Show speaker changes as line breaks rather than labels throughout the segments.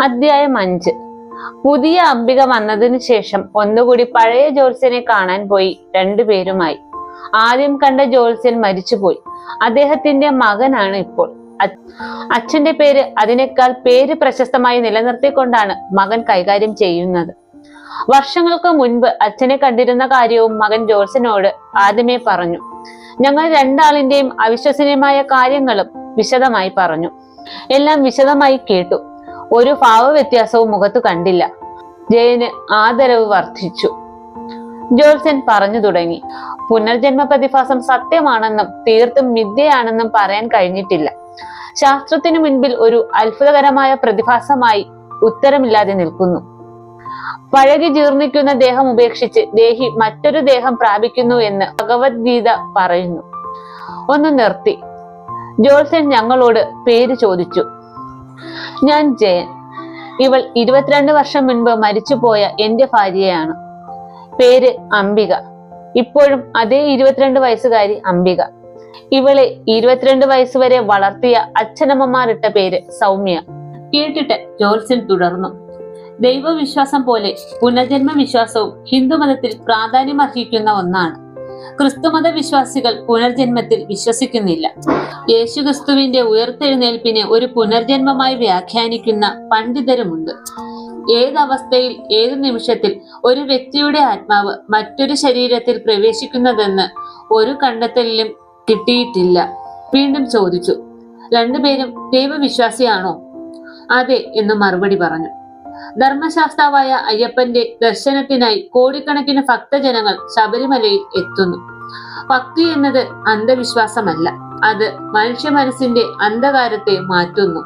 അധ്യായം അഞ്ച്. പുതിയ അംബിക വന്നതിനു ശേഷം ഒന്നുകൂടി പഴയ ജോത്സ്യനെ കാണാൻ പോയി രണ്ടുപേരുമായി ആദ്യം കണ്ട ജോത്സ്യൻ മരിച്ചുപോയി. അദ്ദേഹത്തിന്റെ മകനാണ് ഇപ്പോൾ. അച്ഛന്റെ പേര് അതിനേക്കാൾ പേര് പ്രശസ്തമായി നിലനിർത്തിക്കൊണ്ടാണ് മകൻ കൈകാര്യം ചെയ്യുന്നത്. വർഷങ്ങൾക്ക് മുൻപ് അച്ഛനെ കണ്ടിരുന്ന കാര്യവും മകൻ ജോത്സ്യനോട് ആദ്യമേ പറഞ്ഞു. ഞങ്ങൾ രണ്ടാളിന്റെയും അവിശ്വസനീയമായ കാര്യങ്ങളും വിശദമായി പറഞ്ഞു. എല്ലാം വിശദമായി കേട്ടു. ഒരു ഭാവ വ്യത്യാസവും മുഖത്ത് കണ്ടില്ല. ജയന് ആദരവ് വർദ്ധിച്ചു. ജോൽസൻ പറഞ്ഞു തുടങ്ങി. പുനർജന്മ പ്രതിഭാസം സത്യമാണെന്നും തീർത്തും മിഥ്യയാണെന്നും പറയാൻ കഴിഞ്ഞിട്ടില്ല. ശാസ്ത്രത്തിനു മുൻപിൽ ഒരു അത്ഭുതകരമായ പ്രതിഭാസമായി ഉത്തരമില്ലാതെ നിൽക്കുന്നു. പഴകി ജീർണിക്കുന്ന ദേഹം ഉപേക്ഷിച്ച് ദേഹി മറ്റൊരു ദേഹം പ്രാപിക്കുന്നു എന്ന് ഭഗവത്ഗീത പറയുന്നു. ഒന്ന് നിർത്തി. ജോൾസൻ ഞങ്ങളോട് പേര് ചോദിച്ചു. ഞാൻ ജയൻ. ഇവൾ ഇരുപത്തിരണ്ട് വർഷം മുൻപ് മരിച്ചുപോയ എന്റെ ഭാര്യയാണ്. പേര് അംബിക. ഇപ്പോഴും അതേ ഇരുപത്തിരണ്ട് വയസ്സുകാരി അംബിക. ഇവളെ ഇരുപത്തിരണ്ട് വയസ്സ് വരെ വളർത്തിയ അച്ഛനമ്മമാരിട്ട പേര് സൗമ്യ. കേട്ടിട്ട് ജോത്സ്യൻ തുടർന്നു. ദൈവവിശ്വാസം പോലെ പുനർജന്മ വിശ്വാസവും ഹിന്ദുമതത്തിൽ പ്രാധാന്യമർഹിക്കുന്ന ഒന്നാണ് ക്രിസ്തുമത വിശ്വാസികൾ പുനർജന്മത്തിൽ വിശ്വസിക്കുന്നില്ല. യേശുക്രിസ്തുവിന്റെ ഉയർത്തെഴുന്നേൽപ്പിനെ ഒരു പുനർജന്മമായി വ്യാഖ്യാനിക്കുന്ന പണ്ഡിതരുമുണ്ട്. ഏതവസ്ഥയിൽ ഏത് നിമിഷത്തിൽ ഒരു വ്യക്തിയുടെ ആത്മാവ് മറ്റൊരു ശരീരത്തിൽ പ്രവേശിക്കുന്നതെന്ന് ഒരു കണ്ടെത്തലിലും കിട്ടിയിട്ടില്ല. വീണ്ടും ചോദിച്ചു രണ്ടുപേരും ദൈവവിശ്വാസിയാണോ? അതെ എന്ന് മറുപടി പറഞ്ഞു. ധർമ്മശാസ്താവായ അയ്യപ്പന്റെ ദർശനത്തിനായി കോടിക്കണക്കിന് ഭക്തജനങ്ങൾ ശബരിമലയിൽ എത്തുന്നു. ഭക്തി എന്നത് അന്ധവിശ്വാസമല്ല. അത് മനുഷ്യ മനസ്സിന്റെ അന്ധകാരത്തെ മാറ്റുന്നു.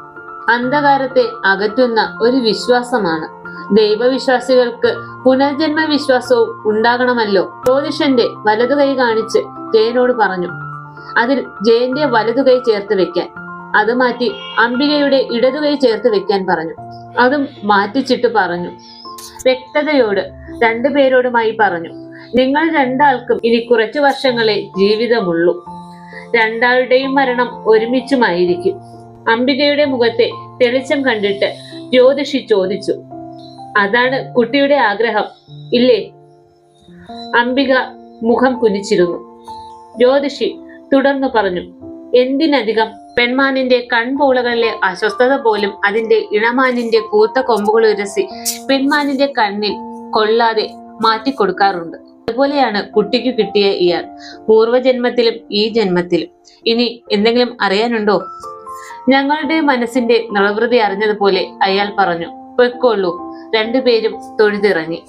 അന്ധകാരത്തെ അകറ്റുന്ന ഒരു വിശ്വാസമാണ്. ദൈവവിശ്വാസികൾക്ക് പുനർജന്മ വിശ്വാസവും ഉണ്ടാകണമല്ലോ. ജ്യോതിഷന്റെ വലതുകൈ കാണിച്ച് ജയനോട് പറഞ്ഞു. അതിൽ ജയന്റെ വലതുകൈ ചേർത്ത് വെക്കാൻ. അത് മാറ്റി അംബികയുടെ ഇടതുകൈ ചേർത്ത് വെക്കാൻ പറഞ്ഞു. അതും മാറ്റിച്ചിട്ട് പറഞ്ഞു. വ്യക്തതയോട് രണ്ടുപേരോടുമായി പറഞ്ഞു. നിങ്ങൾ രണ്ടാൾക്കും ഇനി കുറച്ചു വർഷങ്ങളെ ജീവിതമുള്ളൂ. രണ്ടാളുടെയും മരണം ഒരുമിച്ചുമായിരിക്കും. അംബികയുടെ മുഖത്തെ തെളിച്ചം കണ്ടിട്ട് ജ്യോതിഷി ചോദിച്ചു. അതാണ് കുട്ടിയുടെ ആഗ്രഹം ഇല്ലേ? അംബിക മുഖം കുനിച്ചിരുന്നു. ജ്യോതിഷി തുടർന്നു പറഞ്ഞു. എന്തിനധികം പെൺമാനിന്റെ കൺപോളകളിലെ അസ്വസ്ഥത പോലും അതിന്റെ ഇണമാനിന്റെ കൂത്ത കൊമ്പുകൾ ഉരസി പെൺമാനിന്റെ കണ്ണിൽ കൊള്ളാതെ മാറ്റിക്കൊടുക്കാറുണ്ട്. അതുപോലെയാണ് കുട്ടിക്ക് കിട്ടിയ ഇയാൾ. പൂർവജന്മത്തിലും ഈ ജന്മത്തിലും. ഇനി എന്തെങ്കിലും അറിയാനുണ്ടോ? ഞങ്ങളുടെ മനസ്സിന്റെ നിളവൃതി അറിഞ്ഞതുപോലെ അയാൾ പറഞ്ഞു പൊയ്ക്കൊള്ളൂ രണ്ടുപേരും തൊഴുതിറങ്ങി.